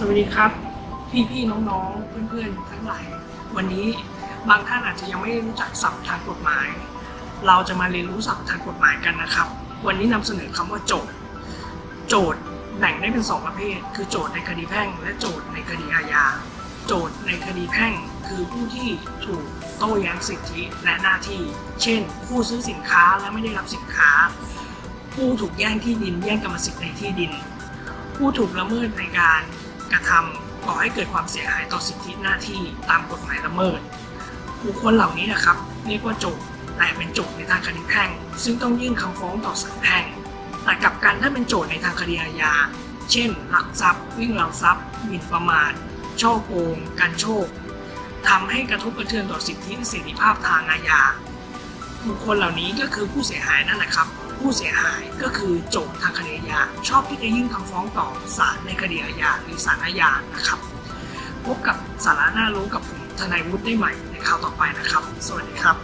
สวัสดีครับ พี่ๆน้องๆ เพื่อนๆ ทั้งหลาย วันนี้บางท่านอาจจะยังไม่รู้จักศัพท์ทางกฎหมาย เราจะมาเรียนรู้ศัพท์ทางกฎหมายกันนะครับ วันนี้นำเสนอคำว่าโจทย์ โจทย์แบ่งได้เป็นสองประเภท คือโจทย์ในคดีแพ่ง และโจทย์ในคดีอาญา โจทย์ในคดีแพ่ง คือผู้ที่ถูกโต้แย้งสิทธิและหน้าที่ เช่น ผู้ซื้อสินค้าและไม่ได้รับสินค้า ผู้ถูกแย่งที่ดินแย่งกรรมสิทธิ์ในที่ดิน ผู้ถูกละเมิดในการ กระทำก่อให้เกิดความเสียหายต่อสิทธิหน้าที่ตามกฎหมายละเมิด บุคคลเหล่านี้นะครับ เรียกว่าโจทแต่เป็นโจทย์ในทางคดีแพ่ง ซึ่งต้องยื่นคำฟ้องต่อศาลแพ่ง แต่กลับกันถ้าเป็นโจทย์ในทางคดีอาญา เช่น หลักทรัพย์ วิ่งราวทรัพย์หมิ่นประมาทช่อโกง การโชคทำให้กระทบกระเทือนต่อสิทธิเสรีภาพทางอาญา บุคคลเหล่านี้ก็คือผู้เสียหายนั่นแหละครับ ผู้เสียหายก็คือโจทย์ทางคดีอาญาชอบที่จะยื่นคำฟ้องต่อศาลในคดีอาญาหรือศาลอาญานะครับ พบกับสาระน่ารู้กับผมทนายวุฒิได้ใหม่ในคราวต่อไปนะครับ สวัสดีครับ